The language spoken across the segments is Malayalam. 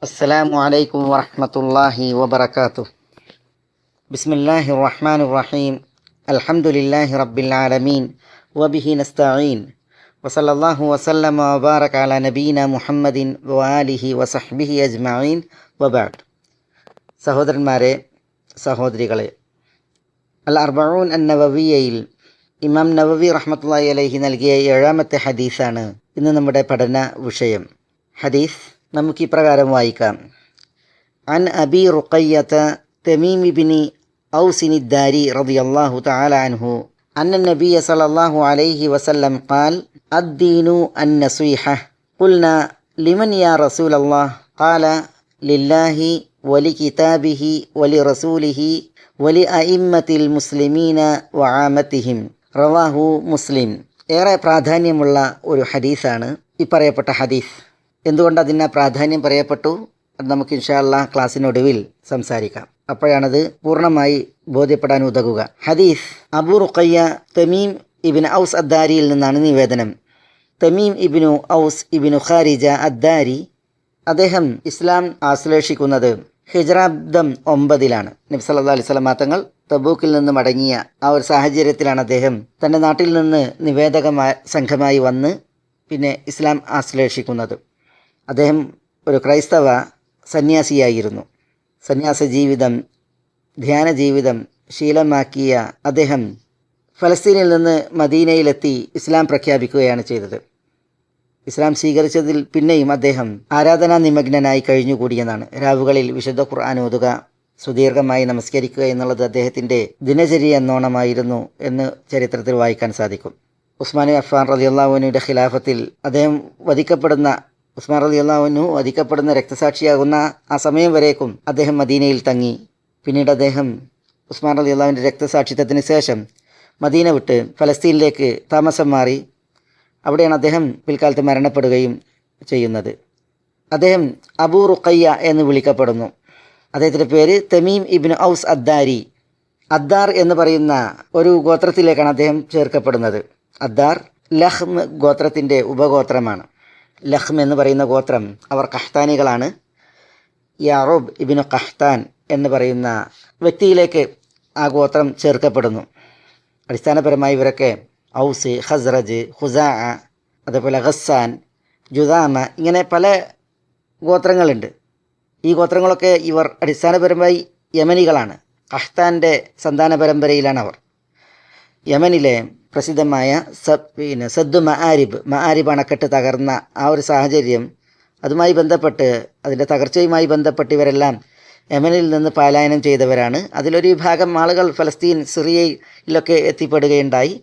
السلام عليكم ورحمة الله وبركاته بسم الله الرحمن الرحيم الحمد لله رب العالمين وبه نستعين وصلى الله وسلم وبارك على نبينا محمد وآله وصحبه أجمعين وبعد സഹോദരന്മാരെ സഹോദരികളെ അൽ അർബഊൻ അൻ നവവിയയിൽ ഇമാം നവവി റഹ്മത്തുള്ളാഹി അലൈഹി നൽകിയ ഏഴാമത്തെ ഹദീസാണ് ഇന്ന് നമ്മുടെ പഠന വിഷയം ഹദീസ് നമുക്ക് ഇപ്രകാരം വായിക്കാം عن أبي رقية تميم بن أوس الداري رضي الله تعالى عنه أن النبي صلى الله عليه وسلم قال الدين النصيحة قلنا لمن يا رسول الله قال لله ولكتابه ولرسوله ولأئمة المسلمين وعامتهم റവാഹു മുസ്ലിം ഏറെ പ്രാധാന്യമുള്ള ഒരു ഹദീസാണ് ഈ പറയപ്പെട്ട ഹദീസ് എന്തുകൊണ്ട് അതിന് പ്രാധാന്യം പറയപ്പെട്ടു? അത് നമുക്ക് ഇൻഷാല്ല ക്ലാസ്സിനൊടുവിൽ സംസാരിക്കാം. അപ്പോഴാണത് പൂർണമായി ബോധ്യപ്പെടാൻ ഉതകുക. ഹദീസ് അബു റുഖയ്യ തമീം ഇബിൻ ഔസ് അദ്ദാരിയിൽ നിന്നാണ് നിവേദനം. തമീം ഇബിനു ഔസ് ഇബിനു ഖാരിജ അദ്ദാരി അദ്ദേഹം ഇസ്ലാം ആശ്ലേഷിക്കുന്നത് ഹിജ്രാബ്ദം ഒമ്പതിലാണ്. നബി സല്ലല്ലാഹു അലൈഹി വസല്ലം തങ്ങൾ തബൂക്കിൽ നിന്ന് മടങ്ങിയ ആ ഒരു സാഹചര്യത്തിലാണ് അദ്ദേഹം തന്റെ നാട്ടിൽ നിന്ന് നിവേദകമായ സംഘമായി വന്ന് പിന്നെ ഇസ്ലാം ആശ്ലേഷിക്കുന്നത്. അദ്ദേഹം ഒരു ക്രൈസ്തവ സന്യാസിയായിരുന്നു. സന്യാസ ജീവിതം ധ്യാന ജീവിതം ശീലമാക്കിയ അദ്ദേഹം ഫലസ്തീനിൽ നിന്ന് മദീനയിലെത്തി ഇസ്ലാം പ്രഖ്യാപിക്കുകയാണ് ചെയ്തത്. ഇസ്ലാം സ്വീകരിച്ചതിൽ പിന്നെയും അദ്ദേഹം ആരാധനാ നിമഗ്നനായി കഴിഞ്ഞുകൂടിയെന്നാണ്. രാവുകളിൽ വിശുദ്ധ ഖുർആൻ ഓതുക സുദീർഘമായി നമസ്കരിക്കുക എന്നുള്ളത് അദ്ദേഹത്തിന്റെ ദിനചര്യ എന്നോണമായിരുന്നു എന്ന് ചരിത്രത്തിൽ വായിക്കാൻ സാധിക്കും. ഉസ്മാൻ അഫ്ഫാൻ റലി അള്ളാഹുവിനുടെ ഖിലാഫത്തിൽ അദ്ദേഹം വധിക്കപ്പെടുന്ന ഉസ്മാൻ അലി അള്ളാഹുനു വധിക്കപ്പെടുന്ന രക്തസാക്ഷിയാകുന്ന ആ സമയം വരേക്കും അദ്ദേഹം മദീനയിൽ തങ്ങി. പിന്നീട് അദ്ദേഹം ഉസ്മാൻ അലി അള്ളാഹുവിന്റെ രക്തസാക്ഷിത്വത്തിന് ശേഷം മദീന വിട്ട് ഫലസ്തീനിലേക്ക് താമസം മാറി. അവിടെയാണ് അദ്ദേഹം പിൽക്കാലത്ത് മരണപ്പെടുകയും ചെയ്യുന്നത്. അദ്ദേഹം അബൂ റുഖയ്യ എന്ന് വിളിക്കപ്പെടുന്നു. അദ്ദേഹത്തിന്റെ പേര് തമീം ഇബിൻ ഔസ് അദ്ദാരി. അദ്ദാർ എന്ന് പറയുന്ന ഒരു ഗോത്രത്തിലേക്കാണ് അദ്ദേഹം ചേർക്കപ്പെടുന്നത്. അദ്ദാർ ലഹ്മ് ഗോത്രത്തിന്റെ ഉപഗോത്രമാണ്. ലഹ്ം എന്ന് പറയുന്ന ഗോത്രം അവർ കഹ്താനികളാണ്. യാറോബ് ഇബിനു കഹ്താൻ എന്ന് പറയുന്ന വ്യക്തിയിലേക്ക് ആ ഗോത്രം ചേർക്കപ്പെടുന്നു. അടിസ്ഥാനപരമായി ഇവരൊക്കെ ഔസ് ഖസ്റജ് ഹുസാ അതേപോലെ ഹസ്സാൻ ജുദാമ ഇങ്ങനെ പല ഗോത്രങ്ങളുണ്ട്. ഈ ഗോത്രങ്ങളൊക്കെ ഇവർ അടിസ്ഥാനപരമായി യമനികളാണ്. കഹ്താന്റെ സന്താന പരമ്പരയിലാണ് അവർ. യമനിലെ പ്രസിദ്ധമായ സ പിന്നെ സദ്ദു മആരിബ് മആരിബ് അണക്കെട്ട് തകർന്ന ആ ഒരു സാഹചര്യം അതുമായി ബന്ധപ്പെട്ട് അതിന്റെ തകർച്ചയുമായി ബന്ധപ്പെട്ട് ഇവരെല്ലാം യമനിൽ നിന്ന് പലായനം ചെയ്തവരാണ്. അതിലൊരു വിഭാഗം ആളുകൾ ഫലസ്തീൻ സിറിയയിലൊക്കെ എത്തിപ്പെടുകയുണ്ടായി.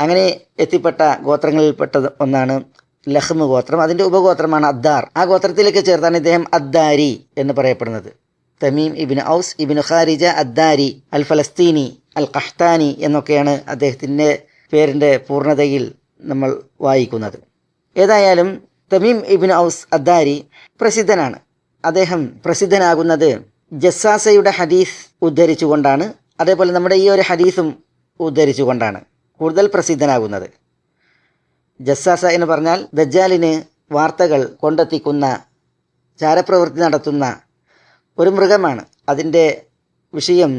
അങ്ങനെ എത്തിപ്പെട്ട ഗോത്രങ്ങളിൽപ്പെട്ട ഒന്നാണ് ലഹ്മ ഗോത്രം. അതിന്റെ ഉപഗോത്രമാണ് അദ്ദാർ. ആ ഗോത്രത്തിലേക്ക് ചേർത്താണ് ഇദ്ദേഹം അദ്ദാരി എന്ന് പറയപ്പെടുന്നത്. തമീം ഇബിൻ ഔസ് ഇബിൻ ഖാരിജ അദ്ദാരി അൽ ഫലസ്തീനി അൽ ഖഹ്താനി എന്നൊക്കെയാണ് അദ്ദേഹത്തിന്റെ പേരിന്റെ പൂർണതയിൽ നമ്മൾ വായിക്കുന്നത്. ഏതായാലും തമീം ഇബിൻ ഔസ് അദ്ദാരി പ്രസിദ്ധനാണ്. അദ്ദേഹം പ്രസിദ്ധനാകുന്നത് ജസ്സാസയുടെ ഹദീസ് ഉദ്ധരിച്ചുകൊണ്ടാണ്. അതേപോലെ നമ്മുടെ ഈ ഒരു ഹദീസും ഉദ്ധരിച്ചുകൊണ്ടാണ് കൂടുതൽ പ്രസിദ്ധനാകുന്നത്. ജസ്സാസ എന്ന് പറഞ്ഞാൽ ദജ്ജാലിന് വാർത്തകൾ കൊണ്ടെത്തിക്കുന്ന ചാരപ്രവൃത്തി നടത്തുന്ന ഒരു മൃഗമാണ്. അതിന്റെ വിഷയം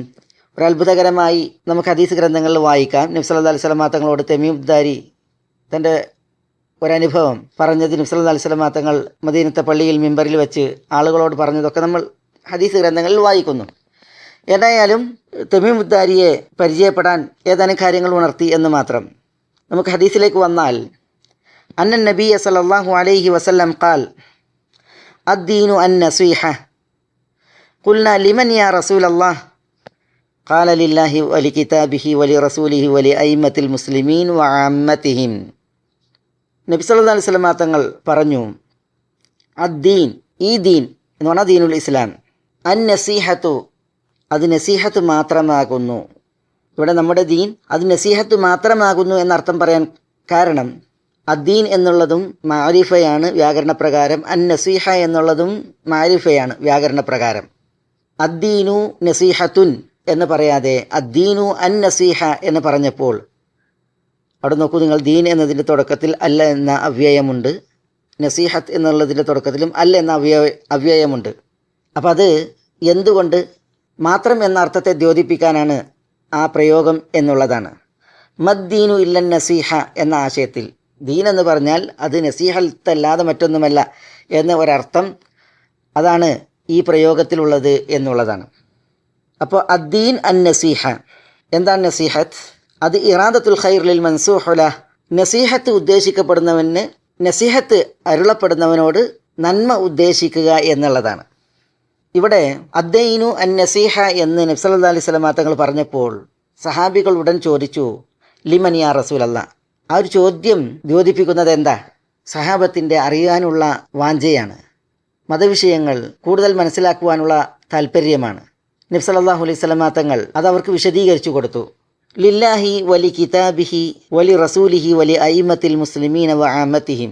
ഒരു അത്ഭുതകരമായി നമുക്ക് ഹദീസ് ഗ്രന്ഥങ്ങളിൽ വായിക്കാം. നബ്സല്ലാ അലൈഹി സ്വലമാ തങ്ങളോട് തെമീബ്ദാരി തന്റെ ഒരനുഭവം പറഞ്ഞത് നബ്സല്ലാ അലൈഹി സ്വലമാ തങ്ങൾ മദീനത്തെ പള്ളിയിൽ മിമ്പറിൽ വെച്ച് ആളുകളോട് പറഞ്ഞതൊക്കെ നമ്മൾ ഹദീസ് ഗ്രന്ഥങ്ങളിൽ വായിക്കുന്നു. ഏതായാലും തെമീമുദ്ദാരിയെ പരിചയപ്പെടാൻ ഏതാനും കാര്യങ്ങൾ ഉണർത്തി എന്ന് മാത്രം. നമുക്ക് ഹദീസിലേക്ക് വന്നാൽ അന്നൻ നബി സല്ലല്ലാഹു അലൈഹി വസല്ലം ഖാൽ അദ്ദീനു അൻ നസീഹ قلنا لمن يا رسول الله قال لله ولكتابه ولرسوله ولأئمة المسلمين وعامتهم നബി സല്ലല്ലാഹു അലൈഹി വസല്ലം തങ്ങൾ പറഞ്ഞു അദ്ദീൻ ഈ ദീൻ എന്ന് പറഞ്ഞാൽ ദീനുൽ ഇസ്ലാം അൻ നസീഹത്തു അത് നസീഹത്ത് മാത്രമാകുന്നു ഇവിടെ നമ്മുടെ ദീൻ അത് നസീഹത്ത് മാത്രമാകുന്നു എന്നർത്ഥം പറയാൻ കാരണം അദ്ദീൻ എന്നുള്ളതും മാരിഫയാണ് വ്യാകരണപ്രകാരം അൻ നസീഹ എന്നുള്ളതും മാരിഫയാണ് വ്യാകരണപ്രകാരം അദ്ദീനു നസീഹത്തുൻ എന്ന് പറയാതെ അദ്ദീനു അൻ നസീഹ എന്ന് പറഞ്ഞപ്പോൾ അവിടെ നോക്കൂ നിങ്ങൾ ദീൻ എന്നതിന്റെ തുടക്കത്തിൽ അല്ല എന്ന അവ്യയമുണ്ട്. നസീഹത്ത് എന്നുള്ളതിന്റെ തുടക്കത്തിലും അല്ല എന്ന അവ്യ അവ്യയമുണ്ട്. അപ്പോൾ അത് എന്തുകൊണ്ട്? മാത്രം എന്ന അർത്ഥത്തെ ദ്യോതിപ്പിക്കാനാണ് ആ പ്രയോഗം എന്നുള്ളതാണ്. മദ്ദീനു ഇല്ലൻ നസീഹ എന്ന ആശയത്തിൽ ദീൻ എന്ന് പറഞ്ഞാൽ അത് നസീഹത്തല്ലാതെ മറ്റൊന്നുമല്ല എന്ന ഒരർത്ഥം. അതാണ് ഈ പ്രയോഗത്തിലുള്ളത് എന്നുള്ളതാണ്. അപ്പോൾ അദ്ദീൻ അൻ നസീഹ എന്താണ് നസീഹത്ത്? അത് ഇറാദത്തുൽ ഖൈറിൽ മൻസൂഹുല നസീഹത്ത് ഉദ്ദേശിക്കപ്പെടുന്നവന് നസീഹത്ത് അരുളപ്പെടുന്നവനോട് നന്മ ഉദ്ദേശിക്കുക എന്നുള്ളതാണ്. ഇവിടെ അദ്ദൈനു അൻ നസീഹ എന്ന് നബ്സല്ലാ അലൈഹി തങ്ങൾ പറഞ്ഞപ്പോൾ സഹാബികൾ ഉടൻ ചോദിച്ചു ലിമൻ യാ അല്ല ആ ഒരു ചോദ്യം ദ്യോതിപ്പിക്കുന്നത് എന്താ? സഹാബത്തിന്റെ അറിയാനുള്ള വാഞ്ചയാണ്. മതവിഷയങ്ങൾ കൂടുതൽ മനസ്സിലാക്കുവാനുള്ള താല്പര്യമാണ് നബ്സലല്ലാഹു അലൈഹി സ്വലമാ തങ്ങൾ അത് അവർക്ക് വിശദീകരിച്ചു കൊടുത്തു. ലില്ലാഹി വലി കിതാബിഹി വലി റസൂലിഹി വലി അയിമത്തിൽ മുസ്ലിമീൻ വ ആമത്തിഹിം.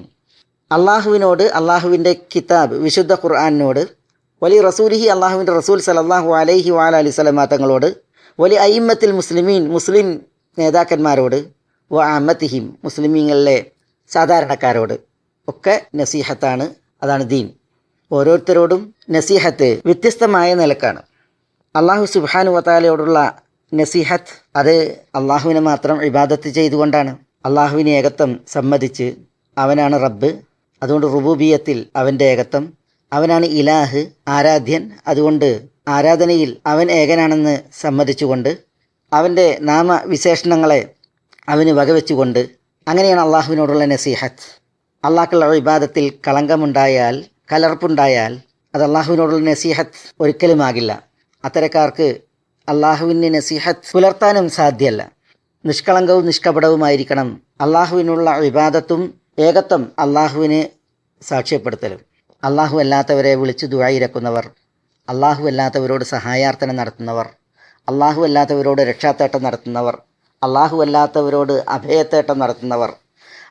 അള്ളാഹുവിനോട് അള്ളാഹുവിന്റെ കിതാബ് വിശുദ്ധ ഖുർആാനിനോട് വലി റസൂലിഹി അള്ളാഹുവിന്റെ റസൂൽ സലല്ലാഹു അലൈഹി വാല അലി സ്വലമാ തങ്ങളോട് വലി അയിമത്തിൽ മുസ്ലിമീൻ മുസ്ലിം നേതാക്കന്മാരോട് വ ആമത്തിഹിം മുസ്ലിമീങ്ങളിലെ സാധാരണക്കാരോട് ഒക്കെ നസീഹത്താണ് അതാണ് ദീൻ. ഓരോരുത്തരോടും നസീഹത്ത് വ്യത്യസ്തമായ നിലക്കാണ്. അള്ളാഹു സുബാനു വത്താലയോടുള്ള നസീഹത്ത് അത് അള്ളാഹുവിനെ മാത്രം ഇബാദത്ത് ചെയ്തുകൊണ്ടാണ്. അള്ളാഹുവിനെ ഏകത്വം സമ്മതിച്ച് അവനാണ് റബ്ബ്. അതുകൊണ്ട് റുബൂബിയത്തിൽ അവന്റെ ഏകത്വം. അവനാണ് ഇലാഹ് ആരാധ്യൻ. അതുകൊണ്ട് ആരാധനയിൽ അവൻ ഏകനാണെന്ന് സമ്മതിച്ചുകൊണ്ട് അവന്റെ നാമവിശേഷണങ്ങളെ അവന് വകവെച്ചുകൊണ്ട് അങ്ങനെയാണ് അള്ളാഹുവിനോടുള്ള നസീഹത്ത്. അള്ളാഹുള്ള ഇബാദത്തിൽ കളങ്കമുണ്ടായാൽ കലർപ്പുണ്ടായാൽ അത് അള്ളാഹുവിനോടുള്ള നസീഹത്ത് ഒരിക്കലുമാകില്ല അത്തരക്കാർക്ക് അള്ളാഹുവിന്റെ നസീഹത്ത് പുലർത്താനും സാധ്യമല്ല നിഷ്കളങ്കവും നിഷ്കപടവുമായിരിക്കണം അള്ളാഹുവിനുള്ള വിവാദത്തും ഏകത്വം അള്ളാഹുവിനെ സാക്ഷ്യപ്പെടുത്തലും. അള്ളാഹു അല്ലാത്തവരെ വിളിച്ചു ദുഴയിരക്കുന്നവർ അള്ളാഹു അല്ലാത്തവരോട് സഹായാർത്ഥന നടത്തുന്നവർ അള്ളാഹു അല്ലാത്തവരോട് രക്ഷാത്തേട്ടം നടത്തുന്നവർ അള്ളാഹു അല്ലാത്തവരോട് അഭയത്തേട്ടം നടത്തുന്നവർ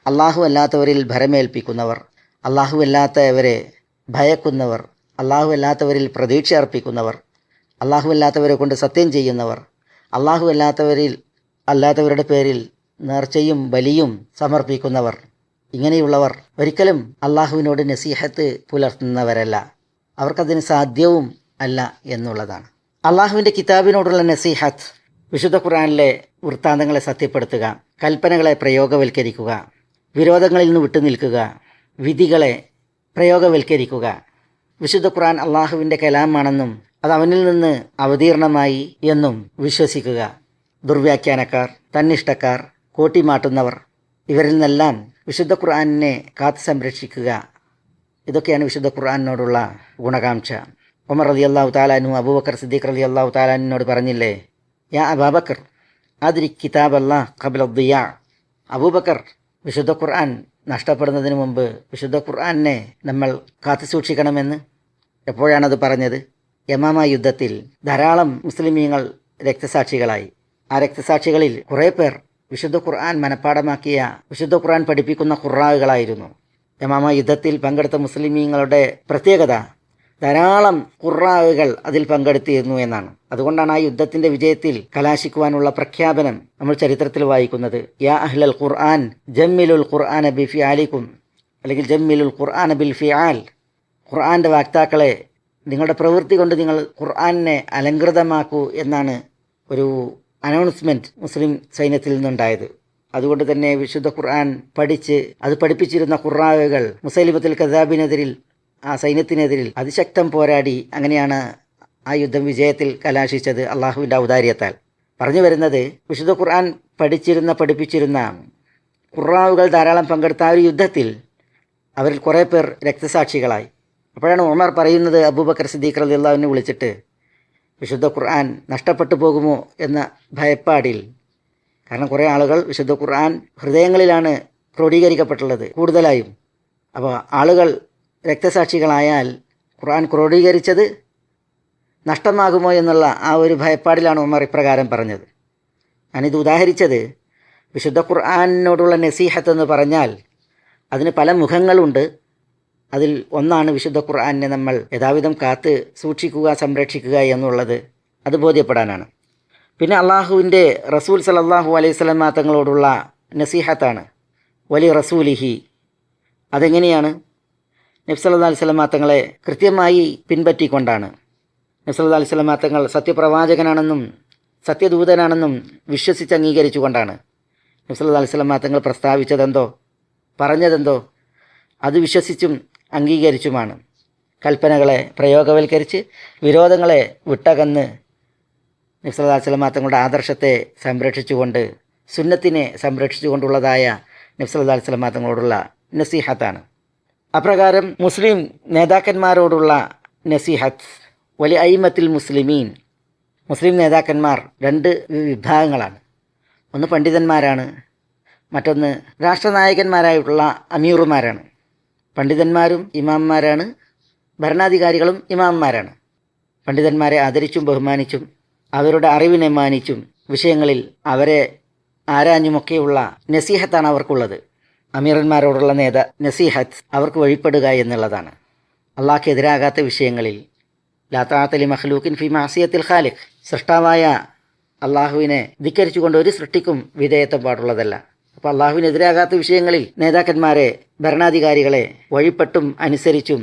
അള്ളാഹു അല്ലാത്തവരിൽ ഭരമേൽപ്പിക്കുന്നവർ അള്ളാഹു അല്ലാത്തവരെ ഭയക്കുന്നവർ അല്ലാത്തവരിൽ പ്രതീക്ഷ അർപ്പിക്കുന്നവർ അല്ലാത്തവരെ കൊണ്ട് സത്യം ചെയ്യുന്നവർ അല്ലാത്തവരിൽ അല്ലാത്തവരുടെ പേരിൽ നേർച്ചയും ബലിയും സമർപ്പിക്കുന്നവർ. ഇങ്ങനെയുള്ളവർ ഒരിക്കലും അള്ളാഹുവിനോട് നസീഹത്ത് പുലർത്തുന്നവരല്ല. അവർക്കതിന് സാധ്യവും അല്ല എന്നുള്ളതാണ്. അള്ളാഹുവിന്റെ കിതാബിനോടുള്ള നസീഹത്ത് വിശുദ്ധ ഖുറാനിലെ വൃത്താന്തങ്ങളെ സത്യപ്പെടുത്തുക കൽപ്പനകളെ പ്രയോഗവൽക്കരിക്കുക വിരോധങ്ങളിൽ നിന്ന് വിട്ടുനിൽക്കുക വിധികളെ പ്രയോഗവൽക്കരിക്കുക. വിശുദ്ധ ഖുർആൻ അള്ളാഹുവിന്റെ കലാമാണെന്നും അത് അവനിൽ നിന്ന് അവതീർണമായി എന്നും വിശ്വസിക്കുക. ദുർവ്യാഖ്യാനക്കാർ തന്നിഷ്ടക്കാർ കോട്ടിമാട്ടുന്നവർ ഇവരിൽ നിന്നെല്ലാം വിശുദ്ധ ഖുർആാനിനെ കാത്തു സംരക്ഷിക്കുക. ഇതൊക്കെയാണ് വിശുദ്ധ ഖുർആാനിനോടുള്ള ഗുണകാംക്ഷ. ഉമർ റതി അള്ളാഹു താലാനു അബൂബക്കർ സിദ്ദീഖ് റതി അള്ളാഹു താലാനിനോട് പറഞ്ഞില്ലേ യാ അബാബക്കർ അതിരി കിതാബ് അല്ലാ ഖബൽ അബൂബക്കർ വിശുദ്ധ ഖുർആൻ നഷ്ടപ്പെടുന്നതിന് മുമ്പ് വിശുദ്ധ ഖുർആാനെ നമ്മൾ കാത്തു സൂക്ഷിക്കണമെന്ന് എപ്പോഴാണത് പറഞ്ഞത്? യമാമ യുദ്ധത്തിൽ ധാരാളം മുസ്ലിമീങ്ങൾ രക്തസാക്ഷികളായി. ആ രക്തസാക്ഷികളിൽ കുറേ പേർ വിശുദ്ധ ഖുർആൻ മനഃപ്പാടമാക്കിയ വിശുദ്ധ ഖുർആൻ പഠിപ്പിക്കുന്ന ഖുറാവുകളായിരുന്നു യമാമ യുദ്ധത്തിൽ പങ്കെടുത്ത മുസ്ലിമീങ്ങളുടെ പ്രത്യേകത ധാരാളം കുറാവുകൾ അതിൽ പങ്കെടുത്തിരുന്നു എന്നാണ്. അതുകൊണ്ടാണ് ആ യുദ്ധത്തിന്റെ വിജയത്തിൽ കലാശിക്കുവാനുള്ള പ്രഖ്യാപനം നമ്മൾ ചരിത്രത്തിൽ വായിക്കുന്നത്. യാ അഹ്ലൽ ഖുർആൻ ജമ്മിലുൽ ഖുർആൻ ബിഫി ആലിക്കും അല്ലെങ്കിൽ ജമ്മിലുൽ ഖുർആൻ ബിൽ ഫിആൽ. ഖുർആന്റെ വാക്താക്കളെ നിങ്ങളുടെ പ്രവൃത്തി കൊണ്ട് നിങ്ങൾ ഖുർആനെ അലങ്കൃതമാക്കൂ എന്നാണ് ഒരു അനൗൺസ്മെന്റ് മുസ്ലിം സൈന്യത്തിൽ നിന്നുണ്ടായത്. അതുകൊണ്ട് തന്നെ വിശുദ്ധ ഖുർആൻ പഠിച്ച് അത് പഠിപ്പിച്ചിരുന്ന ഖുറാവുകൾ മുസൈലിമത്തിൽ കദാബിനെതിരിൽ ആ സൈന്യത്തിനെതിരിൽ അതിശക്തം പോരാടി അങ്ങനെയാണ് ആ യുദ്ധം വിജയത്തിൽ കലാശിച്ചത് അള്ളാഹുവിന്റെ ഔദാര്യത്താൽ. പറഞ്ഞു വരുന്നത് വിശുദ്ധ ഖുർആൻ പഠിച്ചിരുന്ന പഠിപ്പിച്ചിരുന്ന ഖുറാവുകൾ ധാരാളം പങ്കെടുത്ത ആ ഒരു യുദ്ധത്തിൽ അവരിൽ കുറേ പേർ രക്തസാക്ഷികളായി. അപ്പോഴാണ് ഉമർ പറയുന്നത് അബൂബക്കർ സിദ്ദീഖ് അള്ളാഹുവിനെ വിളിച്ചിട്ട് വിശുദ്ധ ഖുർആൻ നഷ്ടപ്പെട്ടു പോകുമോ എന്ന ഭയപ്പാടിൽ. കാരണം കുറേ ആളുകൾ വിശുദ്ധ ഖുർആൻ ഹൃദയങ്ങളിലാണ് ക്രോഡീകരിക്കപ്പെട്ടുള്ളത് കൂടുതലായും. അപ്പോൾ ആളുകൾ രക്തസാക്ഷികളായാൽ ഖുർആൻ ക്രോഡീകരിച്ചത് നഷ്ടമാകുമോ എന്നുള്ള ആ ഒരു ഭയപ്പാടിലാണ് ഉമർ ഇപ്രകാരം പറഞ്ഞത്. ഞാനിത് ഉദാഹരിച്ചത് വിശുദ്ധ ഖുർആാനിനോടുള്ള നസീഹത്ത് എന്ന് പറഞ്ഞാൽ അതിന് പല മുഖങ്ങളുണ്ട്. അതിൽ ഒന്നാണ് വിശുദ്ധ ഖുർആാനിനെ നമ്മൾ യഥാവിധം കാത്ത് സൂക്ഷിക്കുക സംരക്ഷിക്കുക എന്നുള്ളത് അത് ബോധ്യപ്പെടാനാണ്. പിന്നെ അള്ളാഹുവിന്റെ റസൂൽ സലല്ലാഹു അലൈഹി സ്വലമ തങ്ങളോടുള്ള നസീഹത്താണ്. വലി റസൂലിഹി. അതെങ്ങനെയാണ്? നബ്സല്ലാ അലിസ്ലാം തങ്ങളെ കൃത്യമായി പിൻപറ്റിക്കൊണ്ടാണ്. നബ്സല്ലാ അലിസ്ലാം തങ്ങൾ സത്യപ്രവാചകനാണെന്നും സത്യദൂതനാണെന്നും വിശ്വസിച്ച് അംഗീകരിച്ചുകൊണ്ടാണ്. നബ്സല്ലാ അലിസ്ലാം തങ്ങൾ പ്രസ്താവിച്ചതെന്തോ പറഞ്ഞതെന്തോ അത് വിശ്വസിച്ചും അംഗീകരിച്ചുമാണ്. കൽപ്പനകളെ പ്രയോഗവൽക്കരിച്ച് വിരോധങ്ങളെ വിട്ടകന്ന് നബ്സല്ലാ അലിസ്ലാം തങ്ങളുടെ ആദർശത്തെ സംരക്ഷിച്ചുകൊണ്ട് സുന്നത്തിനെ സംരക്ഷിച്ചുകൊണ്ടുള്ളതായ നബ്സല്ലാ അലിസ്ലാം തങ്ങളോടുള്ള നസീഹത്താണ്. അപ്രകാരം മുസ്ലിം നേതാക്കന്മാരോടുള്ള നസീഹത്ത് വലിയ ഐമത്തിൽ മുസ്ലിമീൻ. മുസ്ലിം നേതാക്കന്മാർ രണ്ട് വിഭാഗങ്ങളാണ്. ഒന്ന് പണ്ഡിതന്മാരാണ് മറ്റൊന്ന് രാഷ്ട്രനായകന്മാരായിട്ടുള്ള അമീറുമാരാണ്. പണ്ഡിതന്മാരും ഇമാംമാരാണ് ഭരണാധികാരികളും ഇമാംമാരാണ്. പണ്ഡിതന്മാരെ ആദരിച്ചും ബഹുമാനിച്ചും അവരുടെ അറിവിനെ മാനിച്ചും വിഷയങ്ങളിൽ അവരെ ആരാഞ്ഞുമൊക്കെയുള്ള നസീഹത്താണ് അവർക്കുള്ളത്. അമീറന്മാരോടുള്ള നേത നസീഹത്ത് അവർക്ക് വഴിപ്പെടുക എന്നുള്ളതാണ്. അള്ളാഹ്ക്കെതിരാകാത്ത വിഷയങ്ങളിൽ ലാത്താത്തലി മഹ്ലൂക്കിൻ ഫി മാസിയത്തിൽ ഖാലിഖ് സൃഷ്ടാവായ അള്ളാഹുവിനെ ധിക്കരിച്ചുകൊണ്ട് ഒരു സൃഷ്ടിക്കും വിധേയത്വം പാടുള്ളതല്ല. അപ്പോൾ അള്ളാഹുവിനെതിരാകാത്ത വിഷയങ്ങളിൽ നേതാക്കന്മാരെ ഭരണാധികാരികളെ വഴിപ്പെട്ടും അനുസരിച്ചും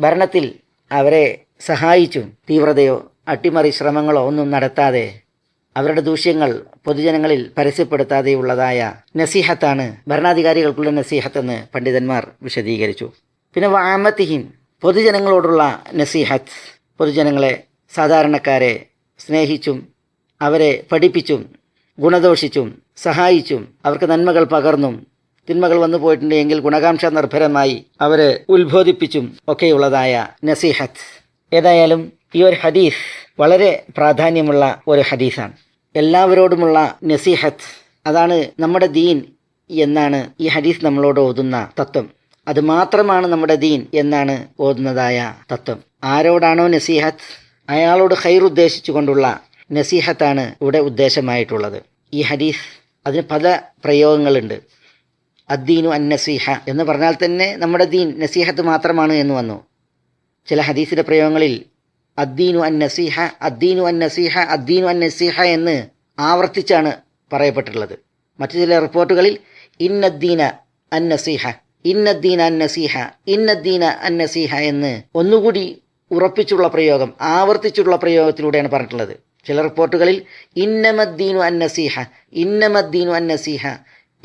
ഭരണത്തിൽ അവരെ സഹായിച്ചും തീവ്രതയോ അട്ടിമറി ശ്രമങ്ങളോ ഒന്നും നടത്താതെ അവരുടെ ദൂഷ്യങ്ങൾ പൊതുജനങ്ങളിൽ പരസ്യപ്പെടുത്താതെയുള്ളതായ നസീഹത്താണ് ഭരണാധികാരികൾക്കുള്ള നസീഹത്തെന്ന് പണ്ഡിതന്മാർ വിശദീകരിച്ചു. പിന്നെ വാമത്തിഹിം പൊതുജനങ്ങളോടുള്ള നസീഹത്ത് പൊതുജനങ്ങളെ സാധാരണക്കാരെ സ്നേഹിച്ചും അവരെ പഠിപ്പിച്ചും ഗുണദോഷിച്ചും സഹായിച്ചും അവർക്ക് നന്മകൾ പകർന്നും തിന്മകൾ വന്നു പോയിട്ടുണ്ടെങ്കിൽ ഗുണകാംക്ഷ നിർഭരമായി അവരെ ഉത്ബോധിപ്പിച്ചും ഒക്കെയുള്ളതായ നസീഹത്ത്. ഏതായാലും ഈ ഒരു ഹദീസ് വളരെ പ്രാധാന്യമുള്ള ഒരു ഹദീസാണ്. എല്ലാവരോടുമുള്ള നസീഹത്ത് അതാണ് നമ്മുടെ ദീൻ എന്നാണ് ഈ ഹദീസ് നമ്മളോട് ഓതുന്ന തത്വം. അത് മാത്രമാണ് നമ്മുടെ ദീൻ എന്നാണ് ഓതുന്നതായ തത്വം. ആരോടാണോ നസീഹത്ത് അയാളോട് ഖൈർ ഉദ്ദേശിച്ചുകൊണ്ടുള്ള നസീഹത്താണ് ഇവിടെ ഉദ്ദേശമായിട്ടുള്ളത്. ഈ ഹദീസ് അതിന് പല പ്രയോഗങ്ങളുണ്ട്. അദ്ദീനു അൻ നസീഹ എന്ന് പറഞ്ഞാൽ തന്നെ നമ്മുടെ ദീൻ നസീഹത്ത് മാത്രമാണ് എന്ന് വന്നു. ചില ഹദീസിന്റെ പ്രയോഗങ്ങളിൽ അദ്ദീനു അൻ നസീഹ അദ്ദീനു അൻ നസീഹ അദ്ദീനു അൻ നസീഹ എന്ന് ആവർത്തിച്ചാണ് പറയപ്പെട്ടിട്ടുള്ളത്. മറ്റു ചില റിപ്പോർട്ടുകളിൽ ഇന്നദ്ദീന അൻ നസീഹ ഇന്നദ്ദീന അൻ നസീഹ ഇന്നദ്ദീന അൻ നസീഹ എന്ന് ഒന്നുകൂടി ഉറപ്പിച്ചുള്ള പ്രയോഗം ആവർത്തിച്ചുള്ള പ്രയോഗത്തിലൂടെയാണ് പറഞ്ഞിട്ടുള്ളത്. ചില റിപ്പോർട്ടുകളിൽ ഇന്നമദ്ദീനു അൻ നസീഹ ഇന്നമദ്ദീനു അൻ നസീഹ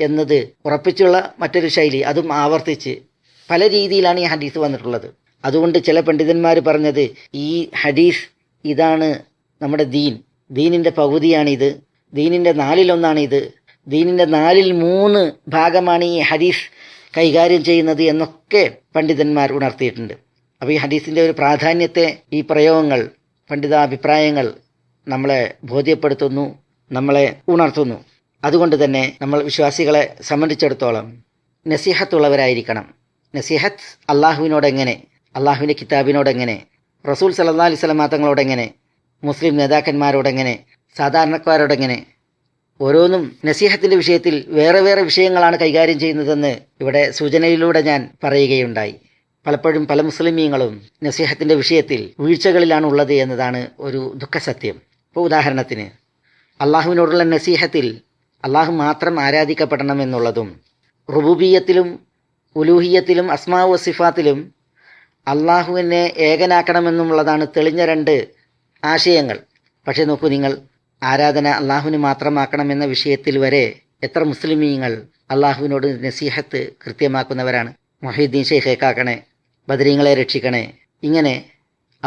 എന്നത് ഉറപ്പിച്ചുള്ള മറ്റൊരു ശൈലി അതും ആവർത്തിച്ച് പല രീതിയിലാണ് ഈ ഹദീസ് വന്നിട്ടുള്ളത്. അതുകൊണ്ട് ചില പണ്ഡിതന്മാർ പറഞ്ഞത് ഈ ഹദീസ് ഇതാണ് നമ്മുടെ ദീൻ. ദീനിന്റെ പകുതിയാണിത്. ദീനിന്റെ നാലിലൊന്നാണിത്. ദീനിന്റെ നാലിൽ മൂന്ന് ഭാഗമാണ് ഈ ഹദീസ് കൈകാര്യം ചെയ്യുന്നത് എന്നൊക്കെ പണ്ഡിതന്മാർ ഉണർത്തിയിട്ടുണ്ട്. അപ്പോൾ ഈ ഹദീസിന്റെ ഒരു പ്രാധാന്യത്തെ ഈ പ്രയോഗങ്ങൾ പണ്ഡിതാഭിപ്രായങ്ങൾ നമ്മളെ ബോധ്യപ്പെടുത്തുന്നു നമ്മളെ ഉണർത്തുന്നു. അതുകൊണ്ട് തന്നെ നമ്മൾ വിശ്വാസികളെ സംബന്ധിച്ചിടത്തോളം നസിഹത്തുള്ളവരായിരിക്കണം. നസിഹത്ത് അള്ളാഹുവിനോടെങ്ങനെ അള്ളാഹുവിന്റെ കിതാബിനോടെങ്ങനെ റസൂൽ സല്ലാ അലൈഹി സ്വലമാ തങ്ങളോടെങ്ങനെ മുസ്ലിം നേതാക്കന്മാരോടെങ്ങനെ സാധാരണക്കാരോടെങ്ങനെ ഓരോന്നും നസീഹത്തിന്റെ വിഷയത്തിൽ വേറെ വേറെ വിഷയങ്ങളാണ് കൈകാര്യം ചെയ്യുന്നതെന്ന് ഇവിടെ സൂചനയിലൂടെ ഞാൻ പറയുകയുണ്ടായി. പലപ്പോഴും പല മുസ്ലിമീങ്ങളും നസീഹത്തിന്റെ വിഷയത്തിൽ വീഴ്ചകളിലാണ് ഉള്ളത് എന്നതാണ് ഒരു ദുഃഖസത്യം. ഇപ്പോൾ ഉദാഹരണത്തിന് അള്ളാഹുവിനോടുള്ള നസീഹത്തിൽ അള്ളാഹു മാത്രം ആരാധിക്കപ്പെടണം എന്നുള്ളതും റുബൂബിയത്തിലും ഉലൂഹിയത്തിലും അസ്മാവ് സിഫാത്തിലും അള്ളാഹുവിനെ ഏകനാക്കണമെന്നുമുള്ളതാണ് തെളിഞ്ഞ രണ്ട് ആശയങ്ങൾ. പക്ഷേ നോക്കൂ നിങ്ങൾ ആരാധന അള്ളാഹുവിന് മാത്രമാക്കണമെന്ന വിഷയത്തിൽ വരെ എത്ര മുസ്ലിമീങ്ങൾ അള്ളാഹുവിനോട് നസീഹത്ത് കൃത്യമാക്കുന്നവരാണ്. മൊഹീദ്ദീൻ ഷെയ്ഖേക്കാക്കണേ ബദരീങ്ങളെ രക്ഷിക്കണേ ഇങ്ങനെ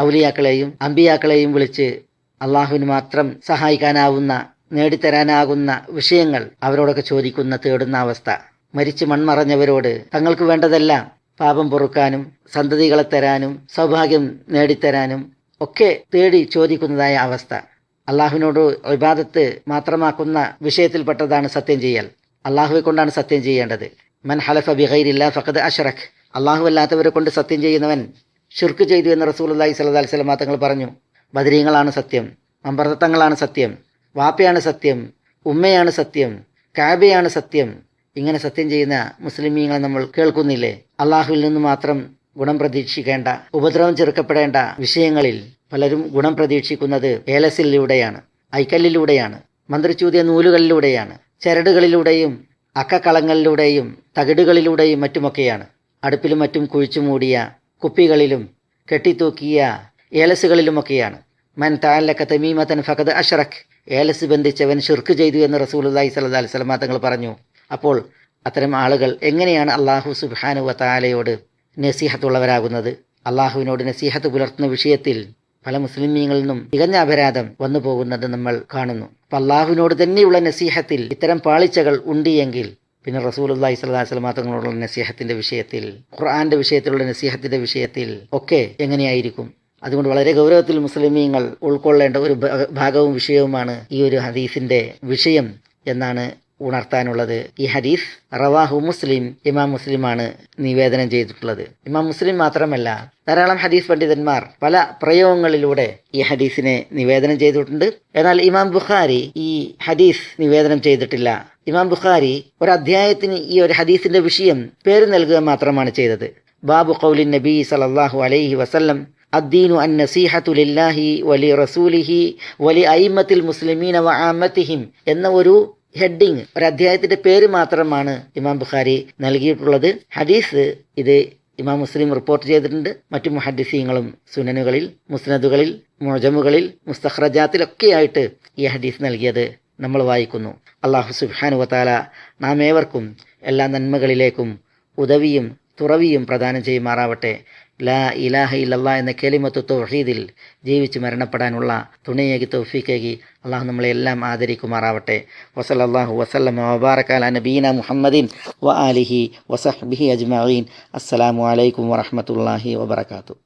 ഔലിയാക്കളെയും അമ്പിയാക്കളെയും വിളിച്ച് അള്ളാഹുവിന് മാത്രം സഹായിക്കാനാവുന്ന നേടിത്തരാനാകുന്ന വിഷയങ്ങൾ അവരോടൊക്കെ ചോദിക്കുന്ന തേടുന്ന അവസ്ഥ. മരിച്ച് മൺമറഞ്ഞവരോട് തങ്ങൾക്ക് വേണ്ടതെല്ലാം പാപം പൊറുക്കാനും സന്തതികളെ തരാനും സൗഭാഗ്യം നേടിത്തരാനും ഒക്കെ തേടി ചോദിക്കുന്നതായ അവസ്ഥ. അള്ളാഹുവിനോട് വിവാദത്ത് മാത്രമാക്കുന്ന വിഷയത്തിൽപ്പെട്ടതാണ് സത്യം ചെയ്യൽ. അള്ളാഹുവെ കൊണ്ടാണ് സത്യം ചെയ്യേണ്ടത്. മൻ ഹലഫ ബിഹൈരില്ല ഫഖദ് അഷറഖ്. അള്ളാഹു അല്ലാത്തവരെ കൊണ്ട് സത്യം ചെയ്യുന്നവൻ ഷിർക്ക് ചെയ്തു എന്ന് റസൂൽ അള്ളാഹി സല്ലാ അലിസ്ലാം തങ്ങൾ പറഞ്ഞു. ബദരീങ്ങളാണ് സത്യം അമ്പർത്തങ്ങളാണ് സത്യം വാപ്പയാണ് സത്യം ഉമ്മയാണ് സത്യം കാബയാണ് സത്യം ഇങ്ങനെ സത്യം ചെയ്യുന്ന മുസ്ലിമീങ്ങളെ നമ്മൾ കേൾക്കുന്നില്ലേ? അള്ളാഹുവിൽ നിന്ന് മാത്രം ഗുണം പ്രതീക്ഷിക്കേണ്ട ഉപദ്രവം ചെറുക്കപ്പെടേണ്ട വിഷയങ്ങളിൽ പലരും ഗുണം പ്രതീക്ഷിക്കുന്നത് ഏലസിലൂടെയാണ് ഐക്കല്ലിലൂടെയാണ് മന്ത്രിച്ചൂതിയ നൂലുകളിലൂടെയാണ് ചരടുകളിലൂടെയും അക്കക്കളങ്ങളിലൂടെയും തകിടുകളിലൂടെയും മറ്റുമൊക്കെയാണ്. അടുപ്പിലും മറ്റും കുഴിച്ചു മൂടിയ കുപ്പികളിലും കെട്ടിത്തൂക്കിയ ഏലസുകളിലുമൊക്കെയാണ്. മൻ താലക്ക തമീമത്തൻ ഫഖദ് അഷറഖ് ഏലസ് ബന്ധിച്ചവൻ ഷിർക്ക് ചെയ്തു എന്ന് റസൂൽ സ്വല്ലല്ലാഹി അലൈഹി വസല്ലം തങ്ങൾ പറഞ്ഞു. അപ്പോൾ അത്തരം ആളുകൾ എങ്ങനെയാണ് അള്ളാഹു സുബാനു വത്താലയോട് നസീഹത്തുള്ളവരാകുന്നത്? അള്ളാഹുവിനോട് നസീഹത്ത് പുലർത്തുന്ന വിഷയത്തിൽ പല മുസ്ലിമീങ്ങളിൽ നിന്നും തികഞ്ഞ അപരാധം വന്നു പോകുന്നത് നമ്മൾ കാണുന്നു. അപ്പം അള്ളാഹുവിനോട് തന്നെയുള്ള നസീഹത്തിൽ ഇത്തരം പാളിച്ചകൾ ഉണ്ട് എങ്കിൽ പിന്നെ റസൂൽ അലൈഹി വസല്ലം തങ്ങളോടുള്ള നസീഹത്തിന്റെ വിഷയത്തിൽ ഖുർആന്റെ വിഷയത്തിലുള്ള നസീഹത്തിന്റെ വിഷയത്തിൽ ഒക്കെ എങ്ങനെയായിരിക്കും? അതുകൊണ്ട് വളരെ ഗൗരവത്തിൽ മുസ്ലിമീങ്ങൾ ഉൾക്കൊള്ളേണ്ട ഒരു ഭാഗവും വിഷയവുമാണ് ഈ ഒരു ഹദീസിന്റെ വിഷയം എന്നാണ് ഉണർത്താനുള്ളത്. ഈ ഹദീസ് റവാഹു മുസ്ലിം ഇമാം മുസ്ലിമാണ് നിവേദനം ചെയ്തിട്ടുള്ളത്. ഇമാം മുസ്ലിം മാത്രമല്ല ധാരാളം ഹദീസ് പണ്ഡിതന്മാർ പല പ്രയോഗങ്ങളിലൂടെ ഈ ഹദീസിനെ നിവേദനം ചെയ്തിട്ടുണ്ട്. എന്നാൽ ഇമാം ബുഖാരി ഈ ഹദീസ് നിവേദനം ചെയ്തിട്ടില്ല. ഇമാം ബുഖാരി ഒരു അധ്യായത്തിന് ഈ ഒരു ഹദീസിന്റെ വിഷയം പേര് നൽകുക മാത്രമാണ് ചെയ്തത്. ബാബു കൗലിൻ നബി സല്ലല്ലാഹു അലൈഹി വസല്ലം അദ്ദീനു അൻ നസീഹത്തു ലില്ലാഹി വലി റസൂലിഹി വലി അയിമത്തിൽ മുസ്ലിമീന വ ആമത്തിഹിം എന്ന ഒരു ഹെഡിങ് ഒരു അധ്യായത്തിന്റെ പേര് മാത്രമാണ് ഇമാം ബുഖാരി നൽകിയിട്ടുള്ളത്. ഹദീസ് ഇത് ഇമാം മുസ്ലിം റിപ്പോർട്ട് ചെയ്തിട്ടുണ്ട്. മറ്റു മുഹദ്ദിസീങ്ങളും സുനനുകളിൽ മുസ്നദുകളിൽ മുഴജമുകളിൽ മുസ്തഖ്റജാത്തിലൊക്കെയായിട്ട് ഈ ഹദീസ് നൽകിയത് നമ്മൾ വായിക്കുന്നു. അള്ളാഹു സുബ്ഹാനു വതാല നാം ഏവർക്കും എല്ലാ നന്മകളിലേക്കും ഉദവിയും തുറവിയും പ്രദാനം ചെയ്യുമാറാവട്ടെ. ലാ ഇലാഹ ഇല്ലല്ലാ എന്ന കെലിമത്ത് തൗഹീദിൽ ജീവിച്ച് മരണപ്പെടാനുള്ള തുണയേകി തൗഫീക്കേകി അള്ളാഹു നമ്മളെ എല്ലാം ആദരിക്കുമാറാവട്ടെ. വസല്ലല്ലാഹു വസല്ലം വബാറക്കാല നബീന മുഹമ്മദിൻ വ ആലിഹി വസഹ്ബിഹി അജ്മീൻ അസ്സലാമു അലൈക്കും വറഹ്മത്തുള്ളാഹി വബറകാതുഹു.